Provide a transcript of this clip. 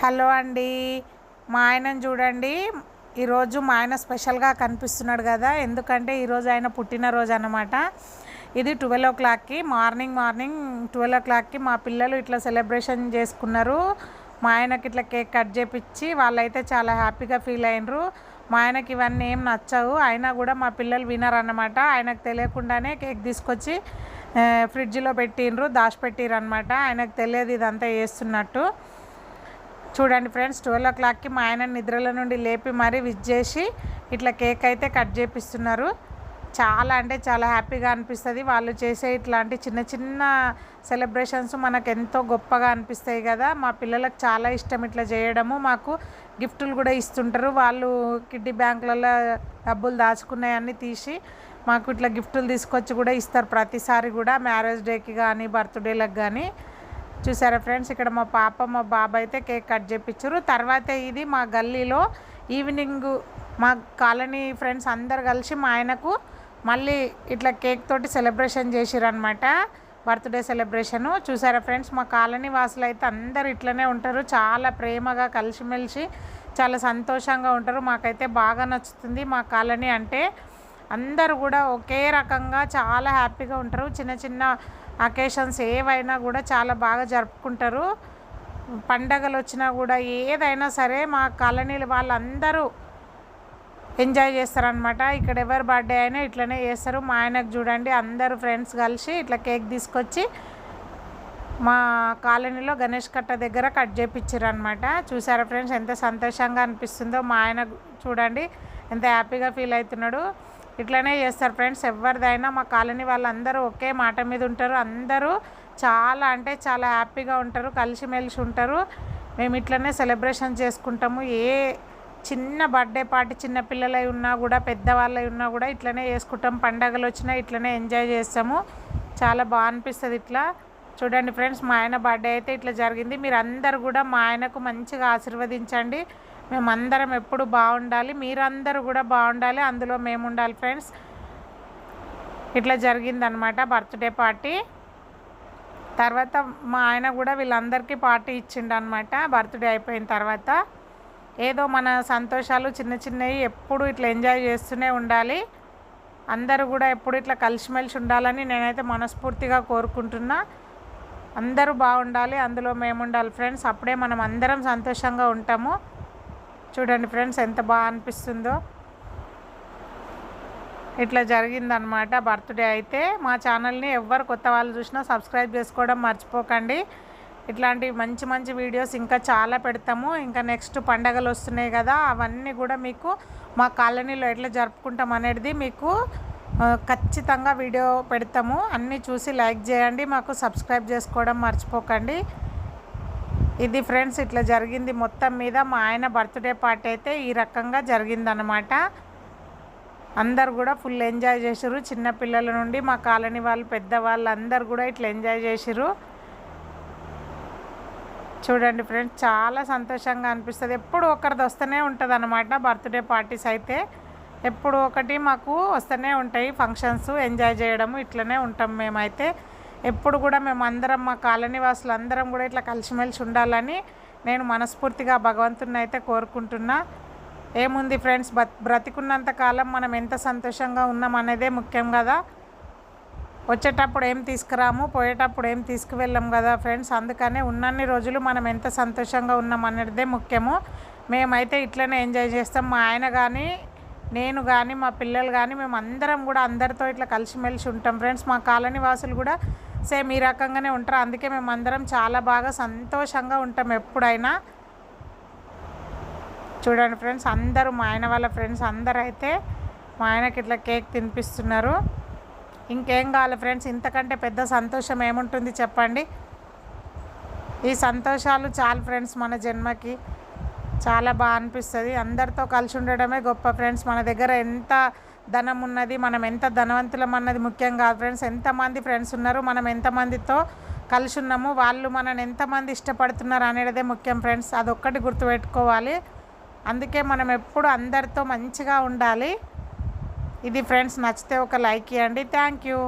Hello అండి. మా ఆయనను చూడండి. ఈరోజు మా ఆయన స్పెషల్గా కనిపిస్తున్నాడు కదా. ఎందుకంటే ఈరోజు ఆయన పుట్టినరోజు అనమాట ఇది ట్వెల్వ్ ఓ క్లాక్కి మార్నింగ్ మార్నింగ్ ట్వెల్వ్ ఓ క్లాక్కి మా పిల్లలు ఇట్లా సెలబ్రేషన్ చేసుకున్నారు. మా ఆయనకి ఇట్లా కేక్ కట్ చేపించి వాళ్ళైతే చాలా హ్యాపీగా ఫీల్ అయినరు. మా ఆయనకి ఇవన్నీ ఏం నచ్చవు. అయినా కూడా మా పిల్లలు వినరన్నమాట. ఆయనకు తెలియకుండానే కేక్ తీసుకొచ్చి ఫ్రిడ్జ్లో పెట్టిండ్రు దాచిపెట్టిర్రు అనమాట ఆయనకు తెలియదు ఇదంతా చేస్తున్నట్టు. చూడండి ఫ్రెండ్స్ ట్వెల్వ్ ఓ క్లాక్కి మా ఆయన నిద్రల నుండి లేపి మరీ విజ్ చేసి ఇట్లా కేక్ అయితే కట్ చేపిస్తున్నారు. చాలా అంటే చాలా హ్యాపీగా అనిపిస్తుంది. వాళ్ళు చేసే ఇట్లాంటి చిన్న చిన్న సెలబ్రేషన్స్ మనకు ఎంతో గొప్పగా అనిపిస్తాయి కదా. మా పిల్లలకు చాలా ఇష్టం ఇట్లా చేయడము. మాకు గిఫ్టులు కూడా ఇస్తుంటారు. వాళ్ళు కిడ్డీ బ్యాంకులలో డబ్బులు దాచుకున్నాయన్నీ తీసి మాకు ఇట్లా గిఫ్టులు తీసుకొచ్చి కూడా ఇస్తారు. ప్రతిసారి కూడా మ్యారేజ్ డేకి కానీ బర్త్డేలకు కానీ చూసారా ఫ్రెండ్స్? ఇక్కడ మా పాప మా బాబు అయితే కేక్ కట్ చేయించారు తర్వాత ఇది మా గల్లీలో ఈవినింగ్ మా కాలనీ ఫ్రెండ్స్ అందరు కలిసి మా ఆయనకు మళ్ళీ ఇట్లా కేక్ తోటి సెలబ్రేషన్ చేసిరనమాట బర్త్డే సెలబ్రేషను. చూసారా ఫ్రెండ్స్? మా కాలనీ వాసులు అయితే అందరు ఇట్లనే ఉంటారు. చాలా ప్రేమగా కలిసిమెలిసి చాలా సంతోషంగా ఉంటారు. మాకైతే బాగా నచ్చుతుంది మా కాలనీ అంటే. అందరూ కూడా ఒకే రకంగా చాలా హ్యాపీగా ఉంటారు. చిన్న చిన్న అకేషన్స్ ఏవైనా కూడా చాలా బాగా జరుపుకుంటారు. పండగలు వచ్చినా కూడా ఏదైనా సరే మా కాలనీలు వాళ్ళందరూ ఎంజాయ్ చేస్తారనమాట ఇక్కడ ఎవరి బర్త్డే అయినా ఇట్లనే చేస్తారు. మా ఆయనకు చూడండి అందరూ ఫ్రెండ్స్ కలిసి ఇట్లా కేక్ తీసుకొచ్చి మా కాలనీలో గణేష్ కట్ట దగ్గర కట్ చేయించారనమాట అనమాట చూసారా ఫ్రెండ్స్ ఎంత సంతోషంగా అనిపిస్తుందో. మా ఆయన చూడండి ఎంత హ్యాపీగా ఫీల్ అవుతున్నాడు. ఇట్లనే చేస్తారు ఫ్రెండ్స్. ఎవరిదైనా మా కాలనీ వాళ్ళందరూ ఒకే మాట మీద ఉంటారు. అందరూ చాలా అంటే చాలా హ్యాపీగా ఉంటారు కలిసిమెలిసి ఉంటారు. మేము ఇట్లనే సెలబ్రేషన్ చేసుకుంటాము. ఏ చిన్న బర్త్డే పార్టీ చిన్న పిల్లలై ఉన్నా కూడా పెద్దవాళ్ళై ఉన్నా కూడా ఇట్లనే చేసుకుంటాం. పండగలు వచ్చినా ఇట్లనే ఎంజాయ్ చేస్తాము. చాలా బాగా అనిపిస్తుంది ఇట్లా. చూడండి ఫ్రెండ్స్ మా ఆయన బర్త్డే అయితే ఇట్లా జరిగింది. మీరు అందరు కూడా మా ఆయనకు మంచిగా ఆశీర్వదించండి. మేమందరం ఎప్పుడు బాగుండాలి మీరందరూ కూడా బాగుండాలి అందులో మేము ఉండాలి ఫ్రెండ్స్. ఇట్లా జరిగిందనమాట బర్త్డే పార్టీ. తర్వాత మా ఆయన కూడా వీళ్ళందరికీ పార్టీ ఇచ్చిండు అనమాట బర్త్డే అయిపోయిన తర్వాత. ఏదో మన సంతోషాలు చిన్న చిన్నవి ఎప్పుడు ఇట్లా ఎంజాయ్ చేస్తూనే ఉండాలి. అందరూ కూడా ఎప్పుడు ఇట్లా కలిసిమెలిసి ఉండాలని నేనైతే మనస్ఫూర్తిగా కోరుకుంటున్నా. అందరూ బాగుండాలి అందులో మేము ఉండాలి ఫ్రెండ్స్. అప్పుడే మనం అందరం సంతోషంగా ఉంటాము. చూడండి ఫ్రెండ్స్ ఎంత బాగా అనిపిస్తుందో. ఇట్లా జరిగిందనమాట బర్త్డే అయితే మా ఛానల్ని ఎవ్వరు కొత్త వాళ్ళు చూసినా సబ్స్క్రైబ్ చేసుకోవడం మర్చిపోకండి. ఇట్లాంటి మంచి మంచి వీడియోస్ ఇంకా చాలా పెడతాము. ఇంకా నెక్స్ట్ పండగలు వస్తున్నాయి కదా అవన్నీ కూడా మీకు మా కాలనీలో ఎట్లా జరుపుకుంటాం అనేది మీకు ఖచ్చితంగా వీడియో పెడతాము. అన్నీ చూసి లైక్ చేయండి మాకు సబ్స్క్రైబ్ చేసుకోవడం మర్చిపోకండి. ఇది ఫ్రెండ్స్ ఇట్లా జరిగింది. మొత్తం మీద మా ఆయన బర్త్డే పార్టీ అయితే ఈ రకంగా జరిగిందనమాట అందరు కూడా ఫుల్ ఎంజాయ్ చేసారు చిన్నపిల్లల నుండి మా కాలనీ వాళ్ళు పెద్దవాళ్ళు అందరు కూడా ఇట్లా ఎంజాయ్ చేసిర్రు. చూడండి ఫ్రెండ్స్ చాలా సంతోషంగా అనిపిస్తుంది. ఎప్పుడు ఒకరిది వస్తూనే ఉంటుంది అనమాట బర్త్డే పార్టీస్ అయితే. ఎప్పుడు ఒకటి మాకు వస్తూనే ఉంటాయి. ఫంక్షన్స్ ఎంజాయ్ చేయడము ఇట్లనే ఉంటాం మేమైతే. ఎప్పుడు కూడా మేము అందరం మా కాలనీ వాసులు అందరం కూడా ఇట్లా కలిసిమెలిసి ఉండాలని నేను మనస్ఫూర్తిగా భగవంతుని అయితే కోరుకుంటున్నా. ఏముంది ఫ్రెండ్స్ బత్ బ్రతికున్నంత కాలం మనం ఎంత సంతోషంగా ఉన్నాం అనేదే ముఖ్యం కదా. వచ్చేటప్పుడు ఏం తీసుకురాము పోయేటప్పుడు ఏం తీసుకువెళ్ళాం కదా ఫ్రెండ్స్. అందుకనే ఉన్నన్ని రోజులు మనం ఎంత సంతోషంగా ఉన్నాం అనేదే ముఖ్యము. మేమైతే ఇట్లనే ఎంజాయ్ చేస్తాం. మా ఆయన కానీ నేను కానీ మా పిల్లలు కానీ మేము అందరం కూడా అందరితో ఇట్లా కలిసిమెలిసి ఉంటాం ఫ్రెండ్స్. మా కాలనీ వాసులు కూడా సేమ్ ఈ రకంగానే ఉంటారు. అందుకే మేము అందరం చాలా బాగా సంతోషంగా ఉంటాం ఎప్పుడైనా. చూడండి ఫ్రెండ్స్ అందరూ మా ఆయన వాళ్ళ ఫ్రెండ్స్ అందరూ అయితే మా ఆయనకి ఇట్లా కేక్ తినిపిస్తున్నారు. ఇంకేం కావాలి ఫ్రెండ్స్? ఇంతకంటే పెద్ద సంతోషం ఏముంటుంది చెప్పండి? ఈ సంతోషాలు చాలు ఫ్రెండ్స్ మన జన్మకి. చాలా బాగా అనిపిస్తుంది. అందరితో కలిసి ఉండడమే గొప్ప ఫ్రెండ్స్. మన దగ్గర ఎంత ధనం ఉన్నది మనం ఎంత ధనవంతులం అన్నది ముఖ్యం కాదు ఫ్రెండ్స్. ఎంతమంది ఫ్రెండ్స్ ఉన్నారు మనం ఎంతమందితో కలిసి ఉన్నాము వాళ్ళు మనని ఎంతమంది ఇష్టపడుతున్నారు అనేదే ముఖ్యం ఫ్రెండ్స్. అదొక్కటి గుర్తుపెట్టుకోవాలి. అందుకే మనం ఎప్పుడు అందరితో మంచిగా ఉండాలి. ఇది ఫ్రెండ్స్ నచ్చితే ఒక లైక్ ఇవ్వండి. Thank you.